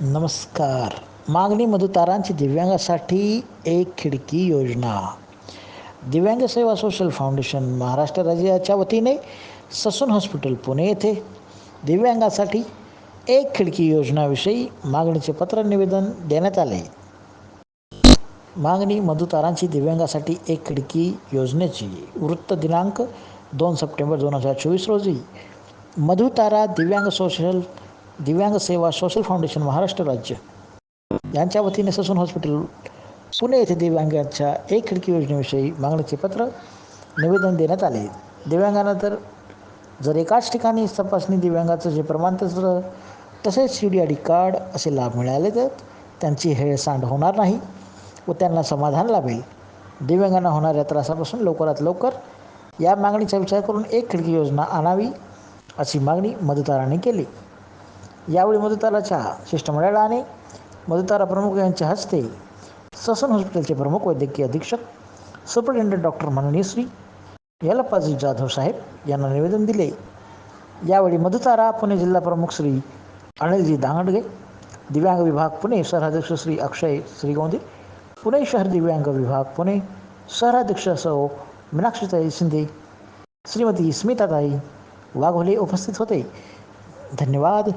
नमस्कार. मागणी मधुतारांची दिव्यांगासाठी एक खिडकी योजना. दिव्यांग सेवा सोशल फाउंडेशन महाराष्ट्र राज्याच्या वतीने ससून हॉस्पिटल पुणे येथे दिव्यांगासाठी एक खिडकी योजनाविषयी मागणीचे पत्र निवेदन देण्यात आले. मागणी मधुतारांची दिव्यांगासाठी एक खिडकी योजनेची वृत्त दिनांक दोन सप्टेंबर दोन हजार चोवीस रोजी. मधुतारा दिव्यांग सोशल दिव्यांग सेवा सोशल फाउंडेशन महाराष्ट्र राज्य. यांच्या वतीने ससून हॉस्पिटल पुणे येथे दिव्यांगाच्या एक खिडकी योजनेविषयी मागणीचे पत्र निवेदन देण्यात आले. दिव्यांगांना तर जर एकाच ठिकाणी तपासणी दिव्यांगाचं जे प्रमाणपत्र तसेच C D I D card असे लाभ मिळाले तर त्यांची हेळसांड होणार नाही व त्यांना समाधान लाभेल. दिव्यांगांना होणाऱ्या त्रासापासून लवकरात लवकर या मागणीचा विचार करून एक खिडकी योजना आणावी अशी मागणी मदताराने केली. यावेळी मधुताराच्या शिष्टमंडळाने मधुतारा प्रमुख यांच्या हस्ते ससन हॉस्पिटलचे प्रमुख वैद्यकीय अधीक्षक सुपरिटेंडंट डॉक्टर माननीय श्री यलप्पाजी जाधव साहेब यांना निवेदन दिले. यावेळी मधुतारा पुणे जिल्हा प्रमुख श्री अनिलजी दांगडगे दिव्यांग विभाग पुणे शहराध्यक्ष श्री अक्षय श्रीगोंदे पुणे शहर दिव्यांग विभाग पुणे शहराध्यक्ष सौ मीनाक्षीताई शिंदे श्रीमती स्मिताताई वाघोले उपस्थित होते. धन्यवाद.